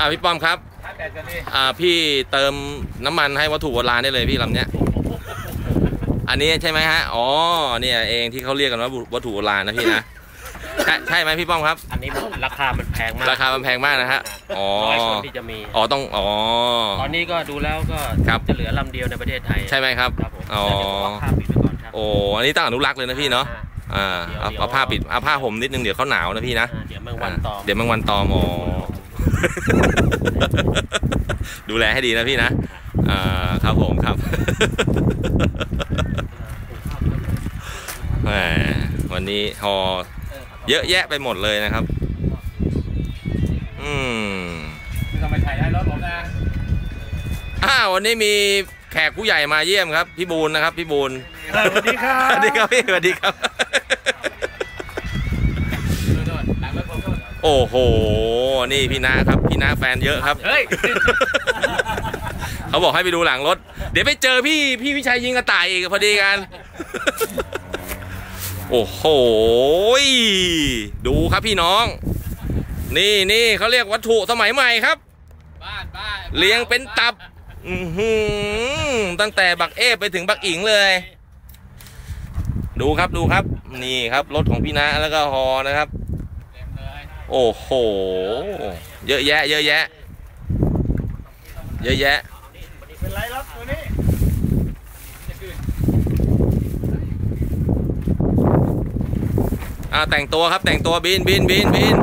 อ่าพี่ป้อมครับถ้าแต่จะดีอ่าพี่เติมน้ำมันให้วัตถุโบราณได้เลยพี่ลำเนี้ย อันนี้ใช่ไหมฮะ อ๋อ เนี่ยเองที่เขาเรียกกันว่าวัตถุโบราณนะพี่นะ ใช่ใช่ไหมพี่ป้อมครับ อันนี้ราคามันแพงมาก ราคามันแพงมากนะฮะ อ๋อน้อยคนที่จะมี อ๋อต้อง อ๋อ ตอนนี้ก็ดูแล้วก็ครับจะเหลือลำเดียวในประเทศไทย ใช่ไหมครับ ครับผมอ๋อแต่เดี๋ยวผมเอาภาพปิดไว้ก่อนครับโอ้อันนี้ต้องอนุรักษ์เลยนะพี่เนาะอ่าเอาเอาผ้าปิดเอาผ้าห่มนิดนึงเดี๋ยวเขาหนาวนะพี่นะอ่าเดี๋ยวแมงวันตอมเดี๋ยวแมงวันตอมอ๋อ ดูแลให้ดีนะพี่นะอ่าครับผมครับแหมวันนี้ฮอเยอะแยะไปหมดเลยนะครับ อืมไม่ต้องไปถ่ายได้รถผมนะอ่าวันนี้มีแขกผู้ใหญ่มาเยี่ยมครับ พี่บูลนะครับ พี่บูลสวัสดีครับสวัสดีครับพี่สวัสดีครับ โดนหลังรถผมโดนโอ้โห นี่พี่นะครับ พี่นาแฟนเยอะครับ เฮ้ย เขาบอกให้ไปดูหลังรถ เดี๋ยวไปเจอพี่ พี่วิชัยยิงกระต่ายอีกพอดีกัน โอ้โหยดูครับพี่น้อง นี่นี่เขาเรียกวัตถุสมัยใหม่ครับ บ้านบ้านเลี้ยงเป็นตับอือหือตั้งแต่บักเอฟไปถึงบักอิงเลย ดูครับดูครับ นี่ครับรถของพี่นะแล้วก็ฮอนะครับเต็มเลย โอ้โห เยอะแยะ เยอะแยะ เยอะแยะ เป็นไรครับตัวนี้อ่าแต่งตัวครับแต่งตัวบินบินบินบิน